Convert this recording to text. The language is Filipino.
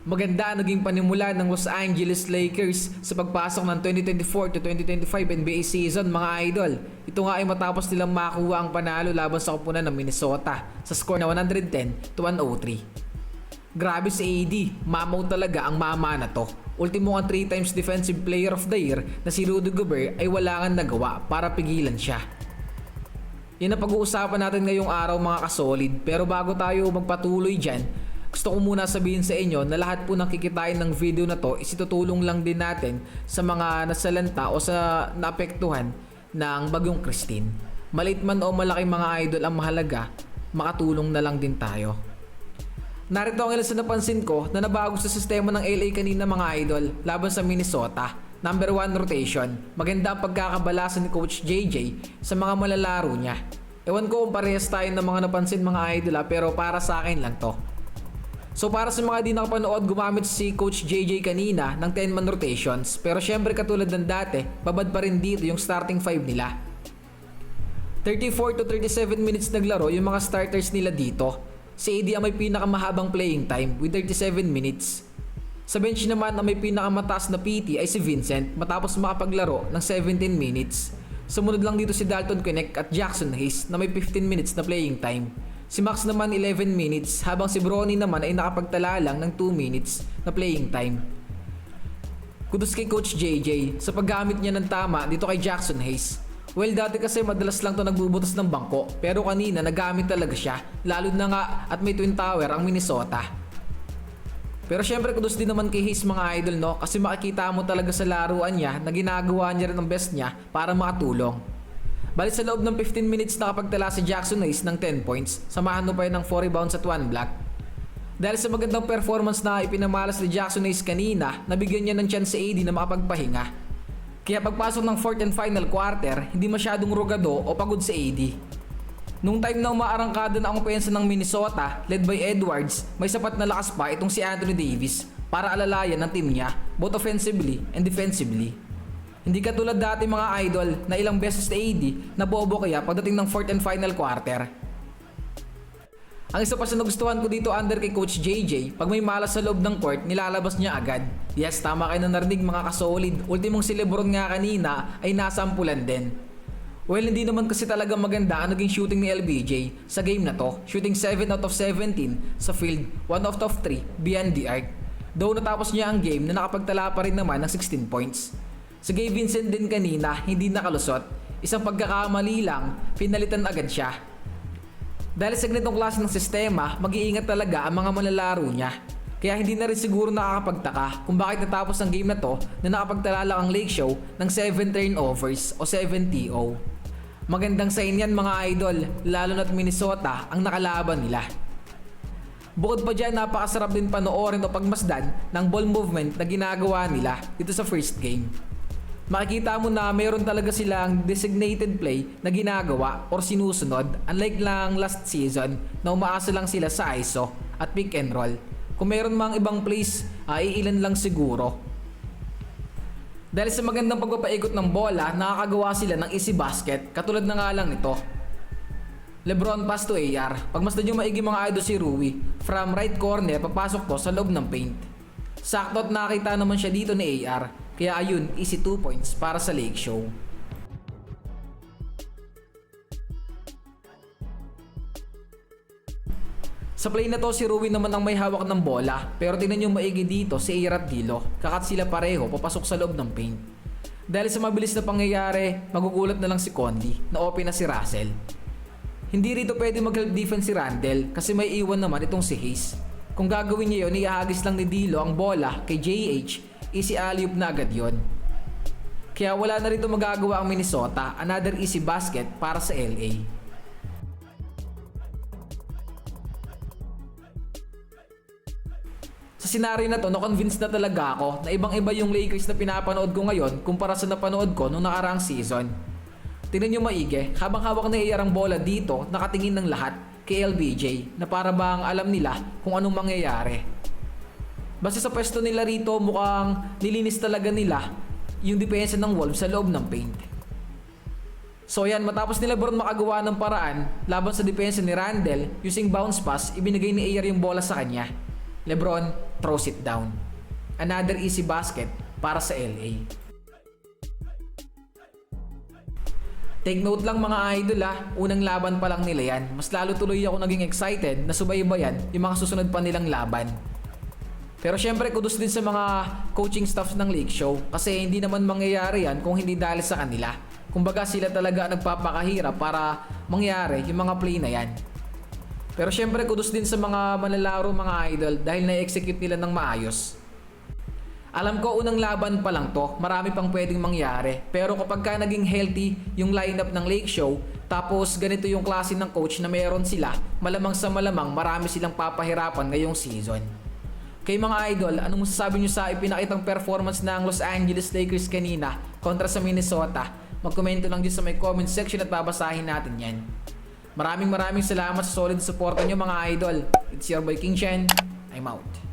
Maganda ang naging panimula ng Los Angeles Lakers sa pagpasok ng 2024 to 2025 NBA season mga idol. Ito nga ay matapos nilang makuha ang panalo laban sa kupunan ng Minnesota sa score na 110 to 103. Grabe si AD, mamaw talaga ang mama na to. Ultimo ang 3 times defensive player of the year na si Rudy Gobert ay wala nagawa para pigilan siya. Yan ang pag-uusapan natin ngayong araw mga kasolid. Pero bago tayo magpatuloy dyan, gusto ko muna sabihin sa inyo na lahat po ng kikitain ng video na to is itutulong lang din natin sa mga nasalanta o sa naapektuhan ng bagyong Christine. Maliit man o malaki mga idol ang mahalaga, makatulong na lang din tayo. Narito ang ilan sa napansin ko na nabago sa sistema ng LA kanina mga idol laban sa Minnesota. Number 1 rotation. Maganda ang pagkakabalasan ni Coach JJ sa mga malalaro niya. Ewan ko kung parehas tayo ng mga napansin mga idol ha, pero para sa akin lang to. So para sa mga di nakapanood, gumamit si Coach JJ kanina ng 10-man rotations. Pero syempre katulad ng dati, babad pa rin dito yung starting 5 nila. 34 to 37 minutes naglaro yung mga starters nila dito. Si AD ang may pinakamahabang playing time with 37 minutes. Sa bench naman ang may pinakamataas na PT ay si Vincent matapos makapaglaro ng 17 minutes. Sumunod lang dito si Dalton Connect at Jackson Hayes na may 15 minutes na playing time. Si Max naman 11 minutes habang si Bronny naman ay nakapagtala lang ng 2 minutes na playing time. Kudos kay Coach JJ sa paggamit niya ng tama dito kay Jackson Hayes. Well, dati kasi madalas lang to nagbubutas ng bangko pero kanina nagamit talaga siya lalo na nga at may twin tower ang Minnesota. Pero syempre kudos din naman kay Hayes mga idol no kasi makikita mo talaga sa laruan niya na ginagawa niya rin ang best niya para makatulong. Bali sa loob ng 15 minutes nakapagtala si Jackson Hayes ng 10 points, samahan mo pa yun ng 4 rebounds at 1 block. Dahil sa magandang performance na ipinamalas ni Jackson Hayes kanina, nabigyan niya ng chance si AD na makapagpahinga. Kaya pagpasok ng fourth and final quarter, hindi masyadong rugado o pagod si AD. Nung time na umaarangkada na ang opensa ng Minnesota, led by Edwards, may sapat na lakas pa itong si Anthony Davis para alalayan ng team niya, both offensively and defensively. Hindi katulad dati mga idol na ilang beses na AD na bobo kaya pagdating ng fourth and final quarter. Ang isa pa sa nagustuhan ko dito under kay Coach JJ, pag may malas sa loob ng court, nilalabas niya agad. Yes, tama kayo na narinig mga kasolid. Ultimong si Lebron nga kanina ay nasampulan din. Well, hindi naman kasi talaga maganda ang naging shooting ni LBJ sa game na to. Shooting 7 out of 17 sa field, 1 out of 3 beyond the arc. Though natapos niya ang game na nakapagtala pa rin naman ng 16 points. Sa Gay Vincent din kanina, hindi nakalusot. Isang pagkakamali lang, pinalitan agad siya. Dahil sa ganitong klase ng sistema, mag-iingat talaga ang mga malalaro niya. Kaya hindi na rin siguro nakakapagtaka kung bakit natapos ang game na to na nakapagtala lang ang Lake Show ng 7 turnovers o 7 TO. Magandang sign yan mga idol, lalo na't Minnesota ang nakalaban nila. Bukod pa dyan, napakasarap din panoorin o pagmasdan ng ball movement na ginagawa nila dito sa first game. Makikita mo na mayroon talaga silang designated play na ginagawa or sinusunod unlike lang last season na umaasa lang sila sa ISO at pick and roll. Kung mayroon mang ibang plays, ay ilan lang siguro. Dahil sa magandang pagpapaikot ng bola, nakakagawa sila ng easy basket katulad na nga lang nito. Lebron pass to AR. Pagmasdan nyo maigi mga idol si Rui, from right corner papasok to sa loob ng paint. Sakto at nakita naman siya dito ni AR, kaya ayun, easy 2 points para sa Lake Show. Sa play na to, si Rui naman ang may hawak ng bola. Pero tingnan nyo maigi dito si Air at Dilo. Kakat sila pareho, papasok sa loob ng paint. Dahil sa mabilis na pangyayari, magugulat na lang si Condi na open na si Russell. Hindi rito pwede mag-help defense si Randall kasi may iwan naman itong si Hayes. Kung gagawin niya yun, iahagis lang ni Dilo ang bola kay JH, easy alley-oop na agad yon. Kaya wala na rito magagawa ang Minnesota, another easy basket para sa LA. Sa senaryo na to, na-convince na talaga ako na ibang-iba yung Lakers na pinapanood ko ngayon kumpara sa napanood ko noong nakaraang season. Tingnan nyo maigi, habang hawak na AR ang bola dito, nakatingin ng lahat kay LBJ na para bang alam nila kung anong mangyayari. Basta sa pwesto nila rito mukhang nilinis talaga nila yung depensa ng Wolves sa loob ng paint. So yan, matapos nila Lebron makagawa ng paraan laban sa depensa ni Randall using bounce pass, ibinigay ni AR yung bola sa kanya. Lebron throws it down. Another easy basket para sa LA. Take note lang mga idol ah, unang laban pa lang nila yan. Mas lalo tuloy ako naging excited na subaybayan yung mga susunod pa nilang laban. Pero syempre kudos din sa mga coaching staffs ng Lake Show kasi hindi naman mangyayari yan kung hindi dahil sa kanila. Kumbaga sila talaga nagpapakahirap para mangyari yung mga play na yan. Pero syempre kudos din sa mga manlalaro mga idol dahil na-execute nila ng maayos. Alam ko unang laban pa lang to, marami pang pwedeng mangyari. Pero kapag ka naging healthy yung lineup ng Lake Show, tapos ganito yung klase ng coach na meron sila, malamang sa malamang marami silang papahirapan ngayong season. Kay mga idol, anong masasabi nyo sa ipinakitang performance ng Los Angeles Lakers kanina kontra sa Minnesota? Magkomento lang dyan sa may comment section at babasahin natin yan. Maraming maraming salamat sa solid support nyo mga idol. It's your boy King Chen. I'm out.